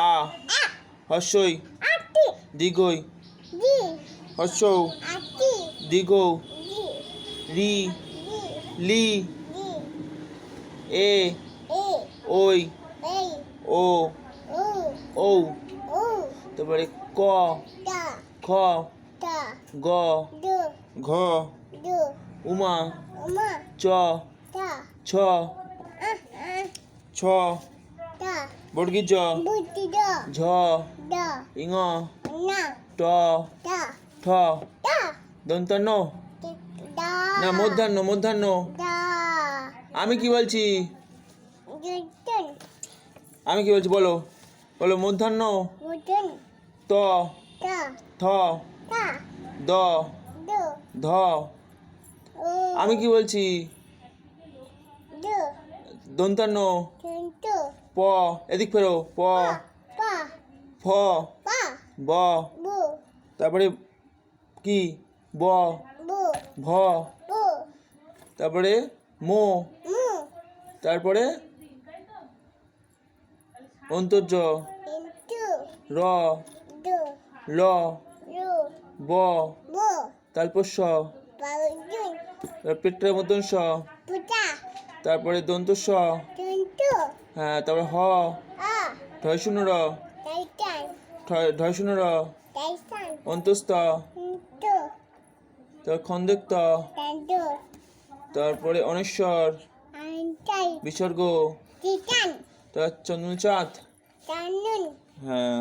আ আটি দীর্ঘই দি হর্ষ আটি দীর্ঘ রি লি এ ওই ও ও তারপরে ক খ গ ঘ উমা চ ছ ছ টা বর্গীর জ? ঝ। ইঙ। না। ট। টা ঠ। দন্তান্ন না মধ্যাহ্ন মধ্যাহ্ন। আমি কি বলছি? আমি কি বলছি বলো? বলো মধ্যাহ্ন। ত। টা থ দ। ধ। আমি কি বলছি? দন্তান্ন প এদিক ফেরো প। ফ। ব। তারপরে কি? ব। ভ। তারপরে মো। তারপরে অন্তর্য। র। ল। ব। তালপস্য বাউজুন পেটের মতন স। তারপরে দন্ত স। হ্যাঁ তারপরে হ। ঢয় শূন্য র। ঢয় শূন্য র। অন্তস্ত তারপর খন্দেক্ত। তারপরে অনেশ্বর। বিসর্গ। তার চন্দ্রচাঁদ চাঁদ হ্যাঁ।